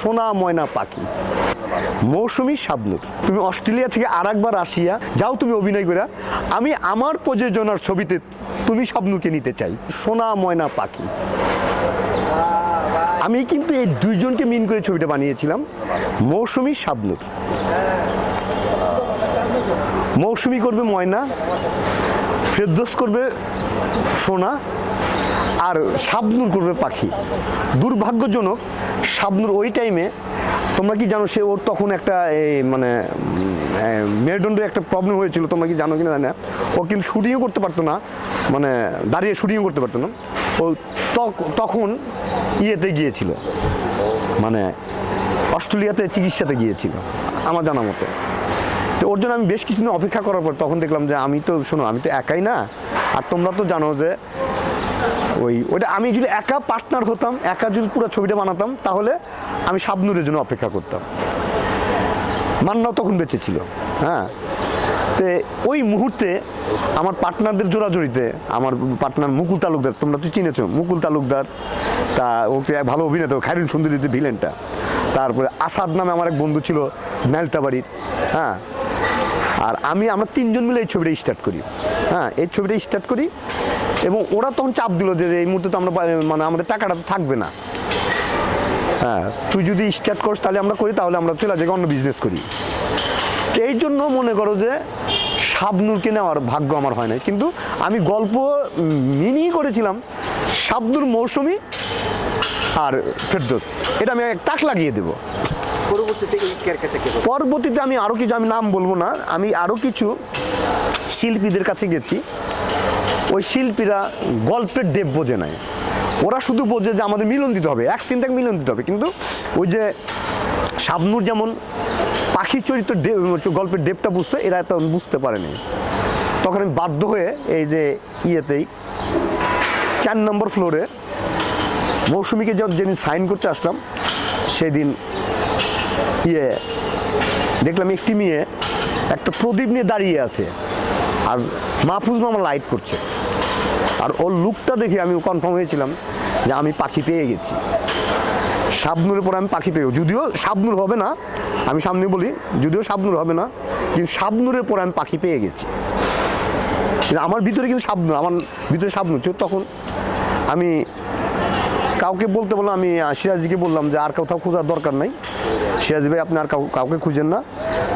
সোনা ময়না পাখি। মৌসুমি শাবনুর, তুমি অস্ট্রেলিয়া থেকে আর একবার আসিয়া যাও তুমি অভিনয় করে আমি আমার প্রযোজনার ছবিতে তুমি শাবনুকে নিতে চাই। সোনা ময়না পাখি। আমি কিন্তু এই দুইজনকে মিন করে ছবিটা বানিয়েছিলাম। মৌসুমি শাবনুর। মৌসুমি করবে ময়না, ফেরদোস করবে সোনা। আর শাবনুর করবে পাখি। দুর্ভাগ্যজনক শাবনুর ওই টাইমে তোমরা কি জানো সে ওর তখন একটা এই মানে মেরুদণ্ডে একটা প্রবলেম হয়েছিল, তোমরা কি জানো জানি না। ও কিন্তু শুটিংও করতে পারতো না মানে দাঁড়িয়ে শুটিংও করতে পারতো না। ও তখ- তখন ইয়েতে গিয়েছিল মানে অস্ট্রেলিয়াতে চিকিৎসাতে গিয়েছিল, আমার জানা মতো। তো ওর জন্য আমি বেশ কিছুদিন অপেক্ষা করার পর তখন দেখলাম যে আমি তো, শোনো, আমি তো একাই না। আর তোমরা তো জানো যে ওই ওটা আমি যদি একা পার্টনার হতাম, একা যদি পুরো ছবিটা বানাতাম, তাহলে আমি শাবনুরের জন্য অপেক্ষা করতাম। মান্নাও তখন বেঁচে ছিল হ্যাঁ। তো ওই মুহূর্তে আমার পার্টনারদের জোড়াজড়িতে, আমার পার্টনার মুকুল তালুকদার, তোমরা তো চিনেছো, মুকুল তালুকদার, তা ওকে ভালো অভিনেতা খাইরুল সুন্দরী যে ভিলেনটা। তারপরে আসাদ নামে আমার এক বন্ধু ছিল ন্যালটাবাড়ির হ্যাঁ। আর আমি, আমরা তিনজন মিলে এই ছবিটা স্টার্ট করি হ্যাঁ। এই ছবিটা স্টার্ট করি এবং ওরা তখন চাপ দিল যে এই মুহূর্তে তো আমরা মানে আমাদের টাকাটা থাকবে না। হ্যাঁ তুই যদি স্টার্ট করিস তাহলে আমরা করি তাহলে আমরা চলে যাই অন্য বিজনেস করি। তো এই জন্য মনে করো যে শাবনুরকে নেওয়ার ভাগ্য আমার হয় না কিন্তু আমি গল্প মিনি করেছিলাম শাবনুর মৌসুমি আর ফেরদোস। এটা আমি এক টাক লাগিয়ে দেবো? পরবর্তীতে আমি আরও কিছু আমি নাম বলব না আমি আরও কিছু শিল্পীদের কাছে গেছি। ওই শিল্পীরা গল্পের ডেপ বোঝে নাই। ওরা শুধু বোঝে যে আমাদের মিলন দিতে হবে, এক চিন্তাকে মিলন দিতে হবে। কিন্তু ওই যে শাবনুর যেমন পাখি চরিত্র গল্পের ডেপটা বুঝতে, এরা তো বুঝতে পারেনি। তখন আমি বাধ্য হয়ে এই যে ইয়েতেই চার নম্বর ফ্লোরে মৌসুমীকে যখন যেদিন সাইন করতে আসলাম, সেদিন ইয়ে দেখলাম একটি মেয়ে একটা প্রদীপ নিয়ে দাঁড়িয়ে আছে। আর মাহফুজ মামা লাইট করছে। আর ওর লুকটা দেখে আমি কনফার্ম হয়েছিলাম যে আমি পাখি পেয়ে গেছি। শাবনুরের পরে আমি পাখি পেয়ে যদিও শাবনুর হবে না, আমি সামনে বলি, যদিও শাবনুর হবে না, কিন্তু শাবনুরের পরে আমি পাখি পেয়ে গেছি। আমার ভিতরে কিন্তু শাবনুর, আমার ভিতরে শাবনুর। ছিল তখন আমি কাউকে বলতে বললাম, আমি সিরাজিকে বললাম যে আর কোথাও খোঁজার দরকার নাই। সিরাজি ভাই, আপনি আর কাউ- কাউকে খুঁজেন না।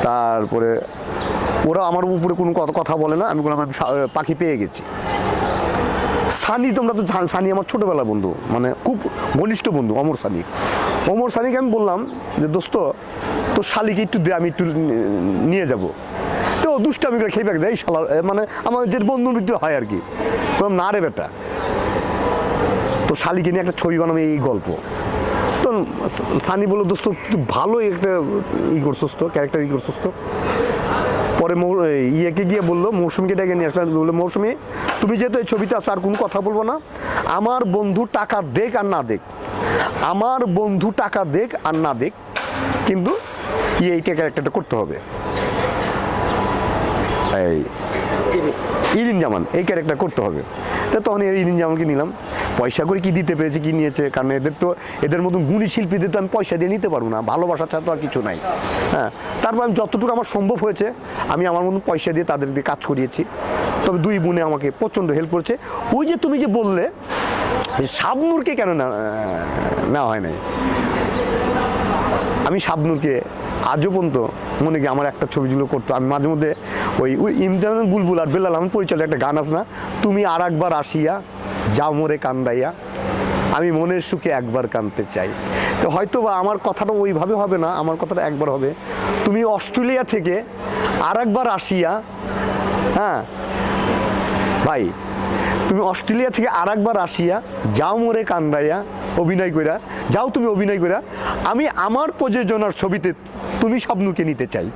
তারপরে ওরা আমার উপরে কোনো কথা- বলে না, আমি বললাম, আমি পাখি পেয়ে গেছি। সানি, তোমরা তো সানি আমার ছোটোবেলা বন্ধু মানে খুব ঘনিষ্ঠ বন্ধু, অমর সানি। অমর সানিকে আমি বললাম যে, দোস্ত, তোর শালিকে একটু দে, আমি একটু নিয়ে যাব। তো দুষ্টামি করে খেয়ে দেয় শালা মানে আমার যে বন্ধুর ভিতরে হয় আর কি। বললাম, না রে বেটা। তো শালিকে নিয়ে একটা ছবি বানাবে, এই গল্প। তো সানি বলল, দোস্ত ভালো একটা ই করছিস তো ক্যারেক্টার ই করছিস তো। পরে ইয়েকে গিয়ে বলল, মৌসুমীকে ডেকে নিয়ে আসলাম বলল, মৌসুমি, তুমি যেহেতু এই ছবিতে আছো, আর কোনো কথা বলব না। আমার বন্ধু টাকা দেখ আর না দেখ আমার বন্ধু টাকা দেখ আর না দেখ কিন্তু এইটা ক্যারেক্টারটা করতে হবে। এই ইরিন জামান, এই ক্যারেক্টার করতে হবে। তো তখন ইরিন জামানকে নিলাম। পয়সা করে কি দিতে পেরেছে, কি নিয়েছে? কারণ এদের তো এদের মতন গুণী শিল্পীদের তো আমি পয়সা দিয়ে নিতে পারব না। ভালোবাসা ছাড়া তো আর কিছু নাই। হ্যাঁ। তারপর আমি যতটুকু আমার সম্ভব হয়েছে, আমি আমার মতন পয়সা দিয়ে তাদের দিয়ে কাজ করিয়েছি। তবে দুই বোনে আমাকে প্রচণ্ড হেল্প করেছে। ওই যে তুমি যে বললে শাবনুরকে কেন না নেওয়া হয় নাই? আমি শাবনুরকে আজও পর্যন্ত মনে কি আমার একটা ছবিগুলো করতো। আমি মাঝে মধ্যে ওই ইমদান বুলবুল আর বেলাল, আমার পরিচালক একটা গান আছে না? তুমি আর একবার আসিয়া যাও মোরে কান্দাইয়া। আমি মনের সুখে একবার কানতে চাই। তো হয়তো বা আমার কথাটা ওইভাবে হবে না, আমার কথাটা একবার হবে। তুমি অস্ট্রেলিয়া থেকে আর একবার আসিয়া হ্যাঁ ভাই, তুমি অস্ট্রেলিয়া থেকে আর একবার আসিয়া যাও মোরে কান্দাইয়া, অভিনয় কইরা, যাও তুমি অভিনয় কইরা, আমি আমার প্রযোজনার ছবিতে তুমি স্বপ্নকে নিতে চাই।